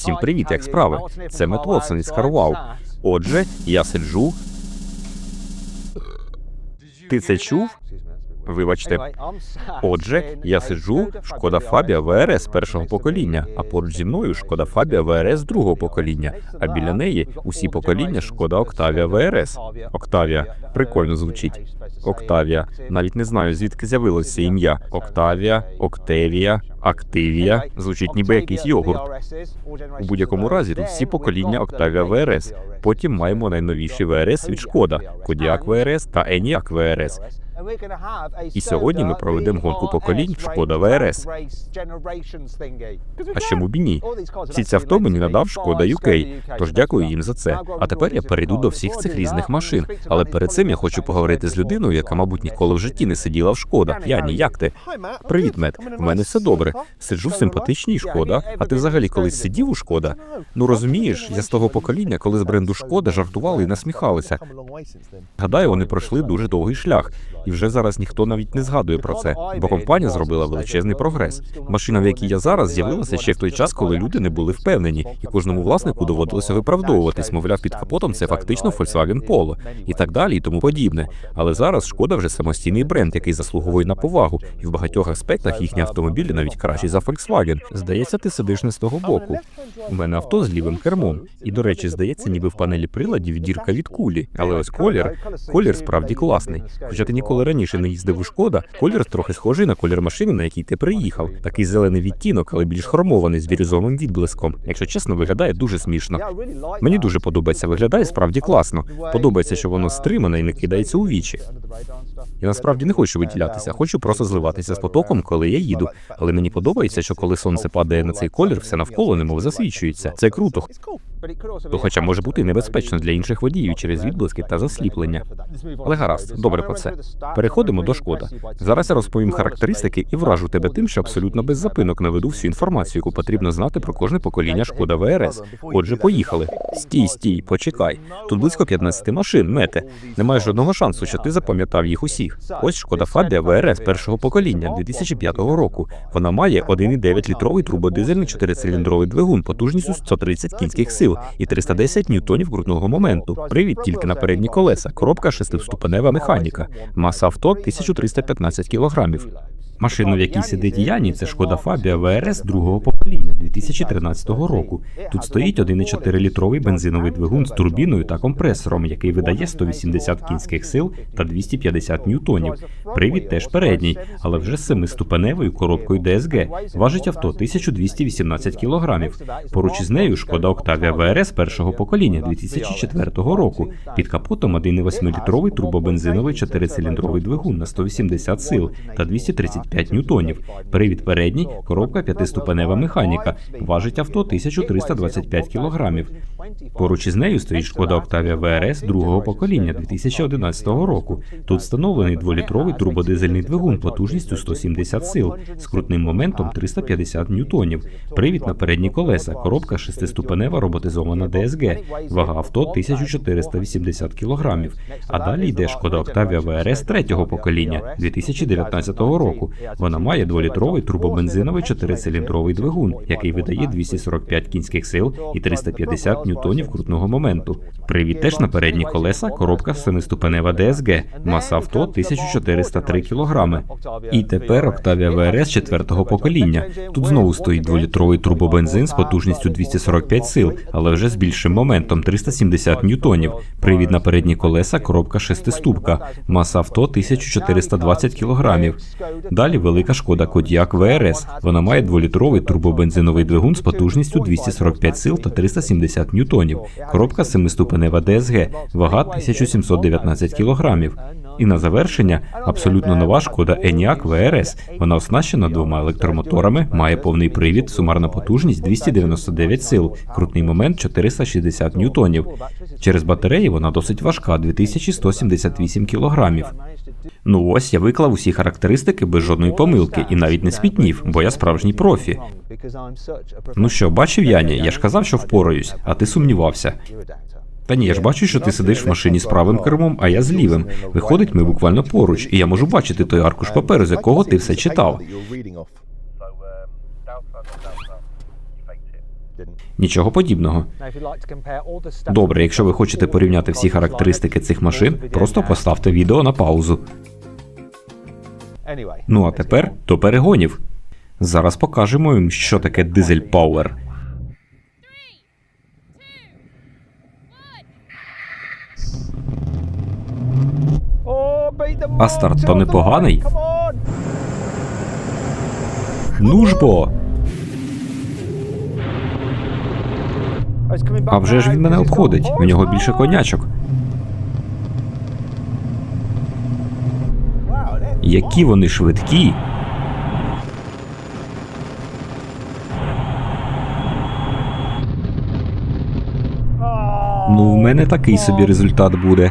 Всім привіт, як справи? Це Мет Уотсон із Карвау. Отже, я сиджу. Ти це чув? Вибачте. Отже, я сиджу в Шкода Фабія ВРС першого покоління, а поруч зі мною Шкода Фабія ВРС другого покоління. А біля неї усі покоління Шкода Октавія ВРС. Октавія прикольно звучить. Октавія. Навіть не знаю, звідки з'явилося ім'я. Октавія, Октевія, Активія. Звучить ніби якийсь йогурт. У будь-якому разі тут всі покоління Octavia VRS. Потім маємо найновіший ВРС від Шкода, Kodiaq VRS та ENIAC VRS. І сьогодні ми проведемо гонку поколінь в Шкода ВРС. А чому б і ні? Всі ці авто мені надав Шкода UK, тож дякую їм за це. А тепер я перейду до всіх цих різних машин. Але перед цим я хочу поговорити з людиною, яка, мабуть, ніколи в житті не сиділа в Шкода. Яні, як ти? Привіт, Мет. В мене все добре. Сиджу в симпатичній Шкода. А ти взагалі колись сидів у Шкода? Ну розумієш, я з того покоління, коли з бренду Шкода жартували і насміхалися. Гадаю, вони пройшли дуже довгий шлях, вже зараз ніхто навіть не згадує про це, бо компанія зробила величезний прогрес. Машина, в якій я зараз, з'явилася ще в той час, коли люди не були впевнені, і кожному власнику доводилося виправдовуватись, мовляв, під капотом це фактично Volkswagen Polo і так далі, і тому подібне. Але зараз шкода вже самостійний бренд, який заслуговує на повагу, і в багатьох аспектах їхні автомобілі навіть кращі за Volkswagen. Здається, ти сидиш не з того боку. У мене авто з лівим кермом. І, до речі, здається, ніби в панелі приладів дірка від кулі. Але ось колір, колір справді класний. Хоча ти ніколи раніше не їздив у шкода, колір трохи схожий на колір машини, на якій ти приїхав. Такий зелений відтінок, але більш хромований з бірюзовим відблиском. Якщо чесно, виглядає дуже смішно. Мені дуже подобається, виглядає справді класно. Подобається, що воно стримане і не кидається у вічі. Я насправді не хочу виділятися, хочу просто зливатися з потоком, коли я їду. Але мені подобається, що коли сонце падає на цей колір, все навколо немов засвічується. Це круто. То хоча може бути небезпечно для інших водіїв через відблиски та засліплення. Але гаразд, добре про це. Переходимо до шкода. Зараз я розповім характеристики і вражу тебе тим, що абсолютно без запинок наведу всю інформацію, яку потрібно знати про кожне покоління шкода ВРС. Отже, поїхали. Стій, стій, почекай. Тут близько 15 машин, мете. Немає жодного шансу, що ти запам'ятав їх усіх. Ось шкода Фабія ВРС першого покоління 2005 року. Вона має 1,9 літровий турбодизельний чотирициліндровий двигун потужністю 130 кінських сил і 310 ньютонів крутного моменту. Привід тільки на передні колеса. Коробка шестиступенева механіка. Маса авто 1315 кілограмів. Машина, в якій сидить Яні, це шкода Фабія ВРС другого покоління 2013 року. Тут стоїть 1,4 літровий бензиновий двигун з турбіною та компресором, який видає 180 кінських сил та 250 ньютонів. Привід теж передній, але вже з семиступеневою коробкою DSG. Важить авто 1218 кілограмів. Поруч із нею шкода Октавія ВРС першого покоління 2004 року. Під капотом 1,8-літровий турбобензиновий чотирициліндровий двигун на 180 сил та 235 ньютонів. Привід передній, коробка п'ятиступенева механіка. Важить авто 1325 кілограмів. Поруч із нею стоїть шкода Октавія ВРС другого покоління 2011 року. Тут встановлений дволітровий турбодизельний двигун потужністю 170 сил з крутним моментом 350 ньютонів. Привід на передні колеса, коробка шестиступенева роботизована DSG. Вага авто 1480 кілограмів. А далі йде шкода Октавія ВРС третього покоління 2019 року. Вона має дволітровий турбобензиновий чотирициліндровий двигун, який видає 245 кінських сил і 350 ньютонів крутного моменту. Привід теж на передні колеса, коробка семиступенева DSG, маса авто 1403 кілограми. І тепер Октавія ВРС четвертого покоління. Тут знову стоїть дволітровий турбобензин з потужністю 245 сил, але вже з більшим моментом 370 ньютонів. Привід на передні колеса, коробка шестиступка, маса авто 1420 кілограмів. Далі велика шкода Кодіак ВРС. Вона має дволітровий турбобензиновий двигун з потужністю 245 сил та 370 ньютонів. Коробка семиступенева ДСГ, вага 1719 кілограмів. І на завершення абсолютно нова шкода ENIAC ВРС. Вона оснащена двома електромоторами, має повний привід, сумарна потужність 299 сил, крутний момент 460 ньютонів. Через батареї вона досить важка 2178 кілограмів. Ну ось я виклав усі характеристики без жодної помилки і навіть не спітнів, бо я справжній профі. Ну що, бачив Яні? Я ж казав, що впораюсь, а ти сумнівався. Та ні, я ж бачу, що ти сидиш в машині з правим кермом, а я з лівим. Виходить, ми буквально поруч, і я можу бачити той аркуш паперу, з якого ти все читав. Нічого подібного. Добре, якщо ви хочете порівняти всі характеристики цих машин, просто поставте відео на паузу. Ну а тепер до перегонів. Зараз покажемо їм, що таке дизель Power. А старт то непоганий. Ну ж бо! А вже ж він мене обходить. У нього більше конячок. Які вони швидкі. Ну, в мене такий собі результат буде.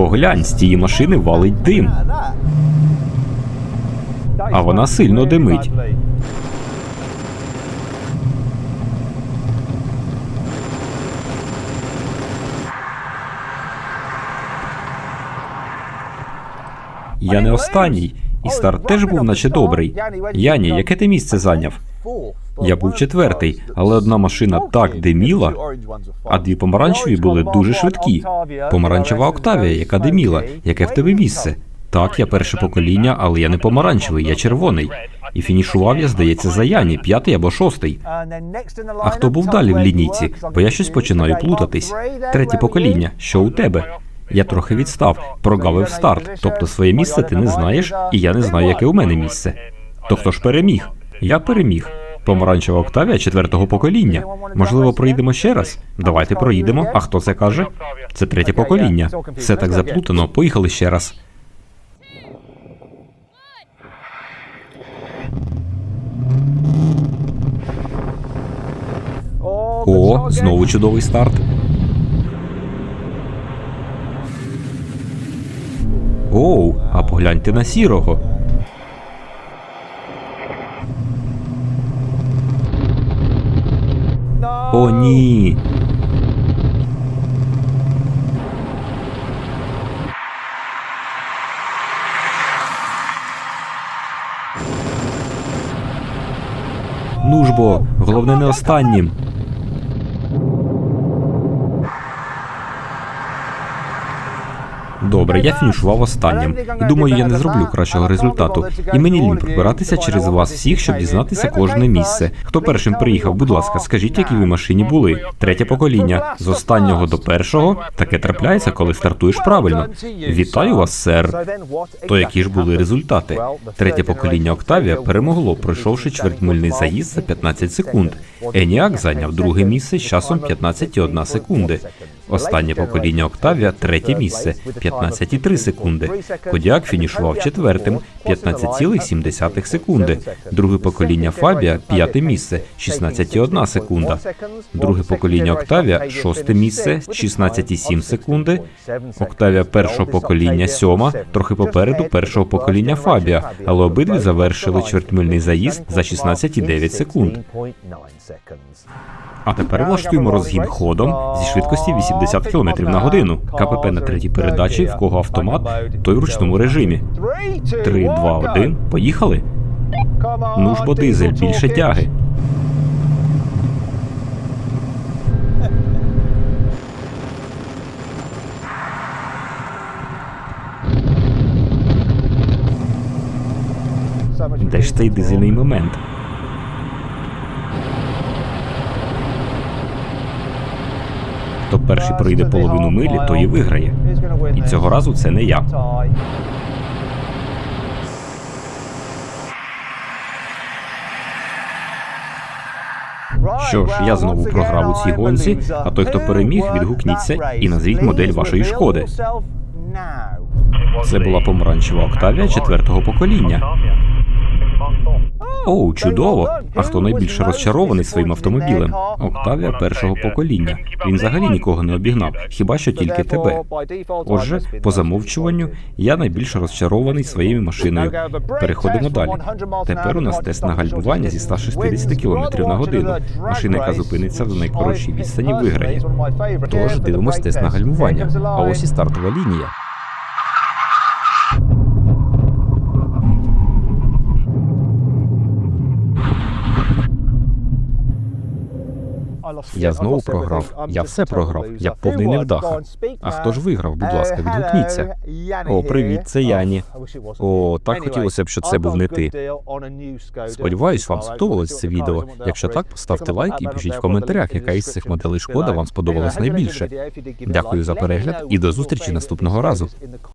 Поглянь, з тієї машини валить дим. А вона сильно димить. Я не останній, і старт теж був наче добрий. Яні, яке ти місце зайняв? Я був четвертий, але одна машина так диміла, а дві помаранчеві були дуже швидкі. Помаранчева Октавія, яка диміла. Яке в тебе місце? Так, я перше покоління, але я не помаранчевий, я червоний. І фінішував я, здається, за Яні, п'ятий або шостий. А хто був далі в лінійці? Бо я щось починаю плутатись. Третє покоління. Що у тебе? Я трохи відстав, прогавив старт. Тобто своє місце ти не знаєш, і я не знаю, яке у мене місце. То хто ж переміг? Я переміг. Помаранчева Октавія четвертого покоління. Можливо, проїдемо ще раз? Давайте проїдемо. А хто це каже? Це третє покоління. Все так заплутано. Поїхали ще раз. О, знову чудовий старт. Оу, а погляньте на сірого. О, ні. Ну ж бо, головне не останнім. Добре, я фінішував останнім. І думаю, я не зроблю кращого результату. І мені лінь пробиратися через вас всіх, щоб дізнатися кожне місце. Хто першим приїхав, будь ласка, скажіть, які ви машині були. Третє покоління. З останнього до першого таке трапляється, коли стартуєш правильно. Вітаю вас, сер. То які ж були результати? Третє покоління Октавія перемогло, пройшовши чвертьмильний заїзд за 15 секунд. Еніак зайняв друге місце з часом 15,1 секунди. Останнє покоління Октавія третє місце 15,3 секунди. Кодіак фінішував четвертим 15,7 секунди. Друге покоління Фабія п'яте місце 16,1 секунда. Друге покоління Октавія шосте місце 16,7 секунди. Октавія першого покоління сьома, трохи попереду першого покоління Фабія, але обидві завершили чвертьмильний заїзд за 16,9 секунд. А тепер влаштуємо розгін ходом зі швидкості 80 км на годину. КПП на третій передачі, в кого автомат, той в ручному режимі. 3, 2, 1, поїхали. Ну ж бо дизель, більше тяги. Де ж цей дизельний момент? Перший пройде половину милі, той і виграє. І цього разу це не я. Що ж, я знову програв у цій гонці, а той, хто переміг, відгукніться і назвіть модель вашої шкоди. Це була помаранчева Октавія четвертого покоління. Оу, чудово! А хто найбільше розчарований своїм автомобілем? Октавія першого покоління. Він взагалі нікого не обігнав, хіба що тільки тебе. Отже, по замовчуванню, я найбільше розчарований своєю машиною. Переходимо далі. Тепер у нас тест на гальмування зі 160 км на годину. Машина, яка зупиниться в найкоротшій відстані, виграє. Тож дивимось тест на гальмування. А ось і стартова лінія. Я знову програв. Я все програв. Я повний невдаха. А хто ж виграв? Будь ласка, відгукніться. О, привіт, це Яні. О, так хотілося б, щоб це був не ти. Сподіваюсь, вам сподобалось це відео. Якщо так, поставте лайк і пишіть в коментарях, яка із цих моделей шкода вам сподобалась найбільше. Дякую за перегляд і до зустрічі наступного разу.